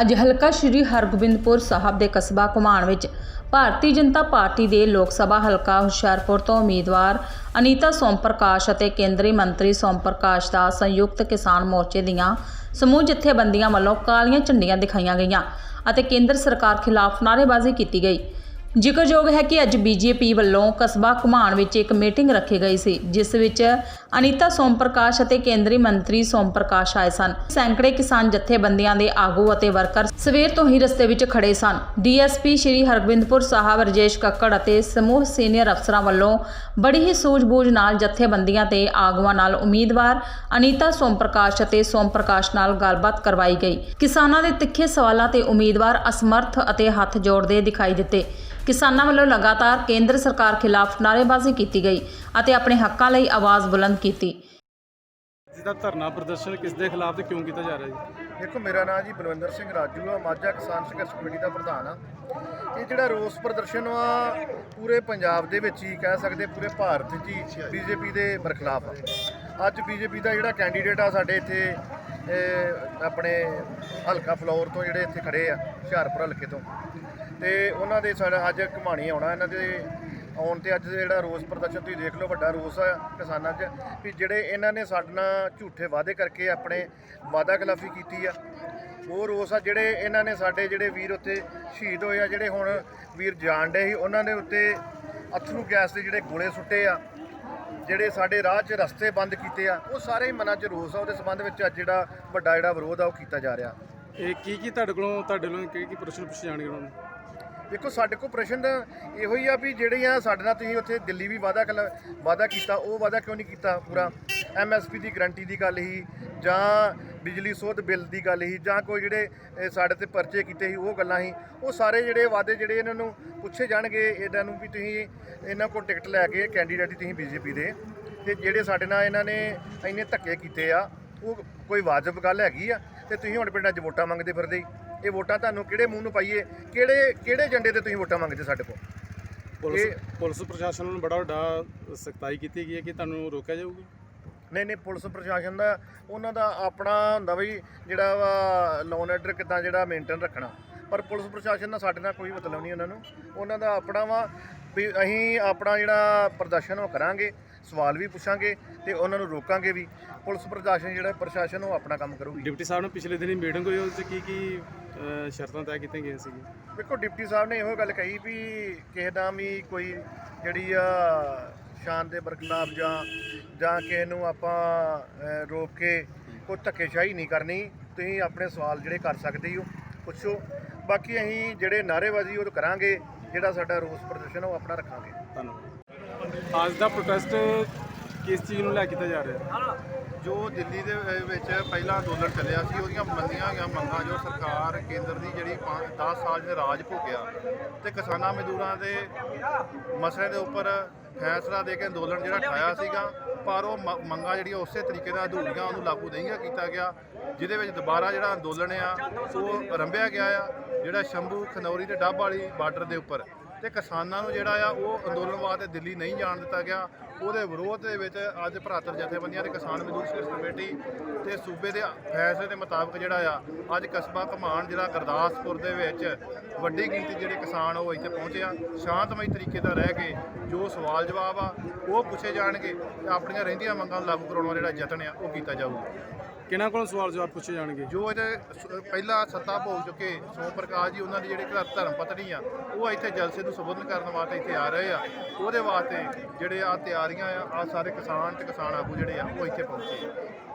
ਅੱਜ ਹਲਕਾ ਸ਼੍ਰੀ ਹਰਗੋਬਿੰਦਪੁਰ ਸਾਹਿਬ ਦੇ ਕਸਬਾ ਘੁਮਾਣ ਵਿੱਚ ਭਾਰਤੀ ਜਨਤਾ ਪਾਰਟੀ ਦੇ ਲੋਕ ਸਭਾ ਹਲਕਾ ਹੁਸ਼ਿਆਰਪੁਰ ਤੋਂ ਉਮੀਦਵਾਰ ਅਨੀਤਾ ਸੋਮ ਪ੍ਰਕਾਸ਼ ਅਤੇ ਕੇਂਦਰੀ ਮੰਤਰੀ ਸੋਮ ਪ੍ਰਕਾਸ਼ ਦਾ ਸੰਯੁਕਤ ਕਿਸਾਨ ਮੋਰਚੇ ਦੀਆਂ ਸਮੂਹ ਜਥੇਬੰਦੀਆਂ ਵੱਲੋਂ ਕਾਲੀਆਂ ਝੰਡੀਆਂ ਦਿਖਾਈਆਂ ਗਈਆਂ ਅਤੇ ਕੇਂਦਰ ਸਰਕਾਰ ਖਿਲਾਫ ਨਾਅਰੇਬਾਜ਼ੀ ਕੀਤੀ ਗਈ। ਜ਼ਿਕਰਯੋਗ ਹੈ ਕਿ ਅੱਜ ਬੀਜੇਪੀ ਵੱਲੋਂ ਕਸਬਾ ਘੁਮਾਣ ਵਿੱਚ ਇੱਕ ਮੀਟਿੰਗ ਰੱਖੀ ਗਈ ਸੀ, ਜਿਸ ਵਿੱਚ ਅਨੀਤਾ ਸੋਮ ਪ੍ਰਕਾਸ਼ ਅਤੇ ਕੇਂਦਰੀ ਮੰਤਰੀ ਸੋਮ ਪ੍ਰਕਾਸ਼ ਆਏ ਸਨ। ਸੈਂਕੜੇ ਕਿਸਾਨ ਜਥੇਬੰਦੀਆਂ ਦੇ ਆਗੂ ਅਤੇ ਵਰਕਰ ਸਵੇਰ ਤੋਂ ਹੀ ਰਸਤੇ ਵਿੱਚ ਖੜੇ ਸਨ। ਡੀਐਸਪੀ ਸ਼੍ਰੀ ਹਰਗੋਬਿੰਦਪੁਰ ਸਾਹਿਬ, ਰਜੇਸ਼ ਕੱਕੜ ਅਤੇ ਸਮੂਹ ਸੀਨੀਅਰ ਅਫਸਰਾਂ ਵੱਲੋਂ ਬੜੀ ਹੀ ਸੂਝ-ਬੂਝ ਨਾਲ ਜਥੇਬੰਦੀਆਂ ਤੇ ਆਗੂਆਂ ਨਾਲ ਉਮੀਦਵਾਰ ਅਨੀਤਾ ਸੋਮ ਪ੍ਰਕਾਸ਼ ਅਤੇ ਸੋਮ ਪ੍ਰਕਾਸ਼ ਨਾਲ ਗੱਲਬਾਤ ਕਰਵਾਈ ਗਈ। ਕਿਸਾਨਾਂ ਦੇ ਤਿੱਖੇ ਸਵਾਲਾਂ ਤੇ ਉਮੀਦਵਾਰ ਅਸਮਰਥ ਅਤੇ ਹੱਥ ਜੋੜਦੇ ਦਿਖਾਈ ਦਿੱਤੇ। ਕਿਸਾਨਾਂ ਵੱਲੋਂ ਲਗਾਤਾਰ ਕੇਂਦਰ ਸਰਕਾਰ ਖਿਲਾਫ ਨਾਅਰੇਬਾਜ਼ੀ ਕੀਤੀ ਗਈ ਅਤੇ ਆਪਣੇ ਹੱਕਾਂ ਲਈ ਆਵਾਜ਼ ਬੁਲੰਦ ਕੀਤੀ। ਜਿਹਦਾ ਧਰਨਾ ਪ੍ਰਦਰਸ਼ਨ ਕਿਸ ਦੇ ਖਿਲਾਫ ਤੇ ਕਿਉਂ ਕੀਤਾ ਜਾ ਰਿਹਾ ਜੀ? ਦੇਖੋ ਮੇਰਾ ਨਾਮ ਜੀ ਬਲਵਿੰਦਰ ਸਿੰਘ ਰਾਜੂ ਆ। ਮਾਝਾ ਕਿਸਾਨ ਸੰਘਰਸ਼ ਕਮੇਟੀ ਦਾ ਪ੍ਰਧਾਨ ਆ। ਇਹ ਜਿਹੜਾ ਰੋਸ ਪ੍ਰਦਰਸ਼ਨ ਆ ਪੂਰੇ ਪੰਜਾਬ ਦੇ ਵਿੱਚ ਹੀ ਕਹਿ ਸਕਦੇ ਪੂਰੇ ਭਾਰਤ 'ਚ ਹੀ ਬੀਜੇਪੀ ਦੇ ਬਰਖਲਾਫ ਆ। ਅੱਜ ਬੀਜੇਪੀ ਦਾ ਜਿਹੜਾ ਕੈਂਡੀਡੇਟ ਆ ਸਾਡੇ ਇੱਥੇ ਆਪਣੇ ਹਲਕਾ ਫਲੋਰ ਤੋਂ ਜਿਹੜੇ ਇੱਥੇ ਖੜੇ ਆ, ਹੁਸ਼ਿਆਰਪੁਰ ਹਲਕੇ ਤੋਂ। ਤੇ ਉਹਨਾਂ ਦੇ ਸਾਡਾ ਅੱਜ ਘਮਾਣੀ ਆਉਣਾ, ਇਹਨਾਂ ਦੇ ਆਉਣ ਤੇ ਅੱਜ ਜਿਹੜਾ ਰੋਸ ਪ੍ਰਦਰਸ਼ਨ, ਤੁਸੀਂ ਦੇਖ ਲਓ ਵੱਡਾ ਰੋਸ ਆ ਕਿਸਾਨਾਂ 'ਚ, ਵੀ ਜਿਹੜੇ ਇਹਨਾਂ ਨੇ ਸਾਡੇ ਨਾਲ ਝੂਠੇ ਵਾਅਦੇ ਕਰਕੇ ਆਪਣੇ ਵਾਅਦਾ ਖਿਲਾਫੀ ਕੀਤੀ ਆ। ਉਹ ਰੋਸ ਆ ਜਿਹੜੇ ਇਹਨਾਂ ਨੇ ਸਾਡੇ ਜਿਹੜੇ ਵੀਰ ਉੱਥੇ ਸ਼ਹੀਦ ਹੋਏ ਆ, ਜਿਹੜੇ ਹੁਣ ਵੀਰ ਜਾਣ ਡੇ ਸੀ, ਉਹਨਾਂ ਦੇ ਉੱਤੇ ਅਥਰੂ ਗੈਸ ਦੇ ਜਿਹੜੇ ਗੋਲੇ ਸੁੱਟੇ ਆ। ਜਿਹੜੇ ਸਾਡੇ ਰਾਹ 'ਚ ਰਸਤੇ ਬੰਦ ਕੀਤੇ ਆ ਉਹ ਸਾਰੇ ਹੀ ਮਨਾਂ 'ਚ ਰੋਸ ਆ ਉਹਦੇ ਸੰਬੰਧ ਵਿੱਚ ਅੱਜ ਜਿਹੜਾ ਵੱਡਾ ਜਿਹੜਾ ਵਿਰੋਧ ਆ ਉਹ ਕੀਤਾ ਜਾ ਰਿਹਾ। ਇਹ ਕੀ ਕੀ ਤੁਹਾਡੇ ਕੋਲੋਂ ਤੁਹਾਡੇ ਵੱਲੋਂ ਕਿਹੜੀ ਕੀ ਪ੍ਰਸ਼ਨ ਪੁੱਛੇ ਜਾਣਗੇ ਉਹਨਾਂ ਨੂੰ? ਦੇਖੋ ਸਾਡੇ ਕੋਲ ਪ੍ਰਸ਼ਨ ਇਹੋ ਹੀ ਆ ਵੀ ਜਿਹੜੀਆਂ ਸਾਡੇ ਨਾਲ ਤੁਸੀਂ ਉੱਥੇ ਦਿੱਲੀ ਵੀ ਵਾਅਦਾ ਕਲ ਵਾਅਦਾ ਕੀਤਾ ਉਹ ਵਾਅਦਾ ਕਿਉਂ ਨਹੀਂ ਕੀਤਾ ਪੂਰਾ? ਐਮਐਸਪੀ ਦੀ ਗਰੰਟੀ ਦੀ ਗੱਲ ਹੀ ਜਾਂ ਬਿਜਲੀ ਸੋਧ ਬਿੱਲ ਦੀ ਗੱਲ ਹੀ ਜਾਂ ਕੋਈ ਜਿਹੜੇ ਸਾਡੇ ਤੇ ਪਰਚੇ ਕੀਤੇ ਸੀ ਉਹ ਗੱਲਾਂ ਹੀ ਉਹ ਸਾਰੇ ਜਿਹੜੇ ਵਾਅਦੇ ਜਿਹੜੇ ਇਹਨਾਂ ਨੂੰ ਪੁੱਛੇ ਜਾਣਗੇ ਇਹਨਾਂ ਨੂੰ ਵੀ ਤੁਸੀਂ ਇਹਨਾਂ ਕੋਲ ਟਿਕਟ ਲੈ ਕੇ ਕੈਂਡੀਡੇਟ ਤੁਸੀਂ ਬੀਜੇਪੀ ਦੇ। ਤੇ ਜਿਹੜੇ ਸਾਡੇ ਨਾਲ ਇਹਨਾਂ ਨੇ ਇੰਨੇ ਧੱਕੇ ਕੀਤੇ ਆ ਉਹ ਕੋਈ ਵਾਜਬ ਗੱਲ ਹੈਗੀ ਆ ਤੇ ਤੁਸੀਂ ਹੁਣ ਪਿੰਡਾਂ 'ਚ ਵੋਟਾਂ ਮੰਗਦੇ ਫਿਰਦੇ ਇਹ ਵੋਟਾਂ ਤੁਹਾਨੂੰ ਕਿਹੜੇ ਮੂੰਹ ਨੂੰ ਪਾਈਏ ਕਿਹੜੇ ਕਿਹੜੇ ਏਜੰਡੇ ਤੇ ਤੁਸੀਂ ਵੋਟਾਂ ਮੰਗਦੇ ਸਾਡੇ ਕੋਲ? ਪੁਲਿਸ ਪ੍ਰਸ਼ਾਸਨ ਨੂੰ ਬੜਾ ਵੱਡਾ ਸਖਤਾਈ ਕੀਤੀ ਗਈ ਹੈ ਕਿ ਤੁਹਾਨੂੰ ਰੋਕਿਆ ਜਾਊਗਾ? ਨਹੀਂ ਨਹੀਂ ਪੁਲਿਸ ਪ੍ਰਸ਼ਾਸਨ ਦਾ ਉਹਨਾਂ ਦਾ ਆਪਣਾ ਹੁੰਦਾ ਬਈ ਜਿਹੜਾ ਵਾ ਲੋਨ ਆਰਡਰ ਕਿੱਦਾਂ ਜਿਹੜਾ ਮੇਨਟੇਨ ਰੱਖਣਾ। ਪਰ ਪੁਲਿਸ ਪ੍ਰਸ਼ਾਸਨ ਦਾ ਸਾਡੇ ਨਾਲ ਕੋਈ ਮਤਲਬ ਨਹੀਂ ਉਹਨਾਂ ਨੂੰ। ਉਹਨਾਂ ਦਾ ਆਪਣਾ ਵਾ ਵੀ ਅਸੀਂ ਆਪਣਾ ਜਿਹੜਾ ਪ੍ਰਦਰਸ਼ਨ ਉਹ ਕਰਾਂਗੇ ਸਵਾਲ ਵੀ ਪੁੱਛਾਂਗੇ ਤੇ ਉਹਨਾਂ ਨੂੰ ਰੋਕਾਂਗੇ ਵੀ। ਪੁਲਿਸ ਪ੍ਰਸ਼ਾਸਨ ਜਿਹੜਾ ਪ੍ਰਸ਼ਾਸਨ ਉਹ ਆਪਣਾ ਕੰਮ ਕਰੂਗੀ। ਡਿਪਟੀ ਸਾਹਿਬ ਨਾਲ ਪਿਛਲੇ ਦਿਨੀ ਮੀਟਿੰਗ ਹੋਈ ਉਸ 'ਚ ਕੀ ਕੀ ਸ਼ਰਤਾਂ ਤੈਅ ਕੀਤੀਆਂ ਗਈਆਂ ਸੀਗੀਆਂ? ਦੇਖੋ ਡਿਪਟੀ ਸਾਹਿਬ ਨੇ ਇਹੋ ਗੱਲ ਕਹੀ ਵੀ ਕਿਸੇ ਦਾ ਵੀ ਕੋਈ ਜਿਹੜੀ ਆ ਸ਼ਾਨ ਦੇ ਬਰਖਲਾਫ ਜਾਂ ਜਾਂ ਕਿਸੇ ਨੂੰ ਆਪਾਂ ਅਹ, ਰੋਕ ਕੇ ਕੋਈ ਧੱਕੇਸ਼ਾਹੀ ਨਹੀਂ ਕਰਨੀ ਤੁਸੀਂ ਆਪਣੇ ਸਵਾਲ ਜਿਹੜੇ ਕਰ ਸਕਦੇ ਹੋ ਪੁੱਛੋ। ਬਾਕੀ ਅਸੀਂ ਜਿਹੜੇ ਨਾਅਰੇਬਾਜ਼ੀ ਉਹ ਕਰਾਂਗੇ ਜਿਹੜਾ ਸਾਡਾ ਰੋਸ ਪ੍ਰਦਰਸ਼ਨ ਉਹ ਆਪਣਾ ਰੱਖਾਂਗੇ। ਧੰਨਵਾਦ। ਅੱਜ ਦਾ ਪ੍ਰੋਟੈਸਟ ਕਿਸ ਚੀਜ਼ ਨੂੰ ਲੈ ਕੇ ਕੀਤਾ ਜਾ ਰਿਹਾ ਜੋ ਦਿੱਲੀ ਦੇ ਵਿੱਚ ਪਹਿਲਾਂ ਅੰਦੋਲਨ ਚੱਲਿਆ ਸੀ, ਉਹਦੀਆਂ ਮੰਨੀਆਂ ਗਈਆਂ ਮੰਗਾਂ ਜੋ ਸਰਕਾਰ ਕੇਂਦਰ ਦੀ ਜਿਹੜੀ 10 ਸਾਲ ਦੇ ਰਾਜ ਭੋਗਿਆ ਤੇ ਕਿਸਾਨਾਂ ਮਜ਼ਦੂਰਾਂ ਦੇ ਮਸਲੇ ਦੇ ਉੱਪਰ ਫੈਸਲਾ ਦੇ ਕੇ ਅੰਦੋਲਨ ਜਿਹੜਾ ਠਾਇਆ ਸੀਗਾ, ਪਰ ਉਹ ਮ- ਮੰਗਾਂ ਜਿਹੜੀਆਂ ਉਸੇ ਤਰੀਕੇ ਨਾਲ ਅਧੂਰੀਆਂ ਉਹਨੂੰ ਲਾਗੂ ਨਹੀਂ ਕੀਤਾ ਗਿਆ, ਜਿਹਦੇ ਵਿੱਚ ਦੁਬਾਰਾ ਜਿਹੜਾ ਅੰਦੋਲਨ ਆ, ਉਹ ਰੰਭਿਆ ਗਿਆ ਆ, ਜਿਹੜਾ ਸ਼ੰਭੂ, ਖਨੌਰੀ ਤੇ ਡੱਬ ਵਾਲੀ ਬਾਰਡਰ ਦੇ ਉੱਪਰ ਤੇ ਕਿਸਾਨਾਂ ਨੂੰ ਜਿਹੜਾ ਆ, ਉਹ ਅੰਦੋਲਨ ਵਾਸਤੇ ਦਿੱਲੀ ਨਹੀਂ ਜਾਣ ਦਿੱਤਾ ਗਿਆ ਉਹਦੇ ਵਿਰੋਧ ਦੇ ਵਿੱਚ ਅੱਜ ਭਰਾਤਰ ਜਥੇਬੰਦੀਆਂ ਤੇ ਕਿਸਾਨ ਮਜ਼ਦੂਰ ਸੰਘਰਸ਼ ਕਮੇਟੀ ਤੇ ਸੂਬੇ ਦੇ ਫੈਸਲੇ ਦੇ ਮੁਤਾਬਕ ਜਿਹੜਾ ਆ ਅੱਜ ਕਸਬਾ ਘਮਾਣ ਜਿਹੜਾ ਗੁਰਦਾਸਪੁਰ ਦੇ ਵਿੱਚ ਵੱਡੀ ਗਿਣਤੀ ਜਿਹੜੇ ਕਿਸਾਨ ਉਹ ਇੱਥੇ ਪਹੁੰਚੇ ਆ। ਸ਼ਾਂਤਮਈ ਤਰੀਕੇ ਨਾਲ ਰਹਿ ਕੇ ਜੋ ਸਵਾਲ ਜਵਾਬ ਆ ਉਹ ਪੁੱਛੇ ਜਾਣਗੇ ਤੇ ਆਪਣੀਆਂ ਰਹਿੰਦੀਆਂ ਮੰਗਾਂ ਨੂੰ ਲਾਗੂ ਕਰਾਉਣ ਦਾ ਜਿਹੜਾ ਯਤਨ ਆ ਉਹ ਕੀਤਾ ਜਾਊਗਾ। ਕਿਹਨਾਂ ਕੋਲੋਂ ਸਵਾਲ ਜਵਾਬ ਪੁੱਛੇ ਜਾਣਗੇ? ਜੋ ਇਹਦੇ ਪਹਿਲਾਂ ਸੱਤਾ ਭੋਗ ਚੁੱਕੇ ਸੋਮ ਪ੍ਰਕਾਸ਼ ਜੀ ਉਹਨਾਂ ਦੀ ਜਿਹੜੀ ਘਰ ਧਰਮ ਪਤਨੀ ਆ ਉਹ ਇੱਥੇ ਜਲਸੇ ਨੂੰ ਸੰਬੋਧਨ ਕਰਨ ਵਾਸਤੇ ਇੱਥੇ ਆ ਰਹੇ ਆ। ਉਹਦੇ ਵਾਸਤੇ ਜਿਹੜੇ ਆ ਤਿਆਰੀਆਂ ਆ ਆ ਸਾਰੇ ਕਿਸਾਨ ਤੇ ਕਿਸਾਨ ਆਗੂ ਜਿਹੜੇ ਆ ਉਹ ਇੱਥੇ ਪਹੁੰਚੇ। ਆ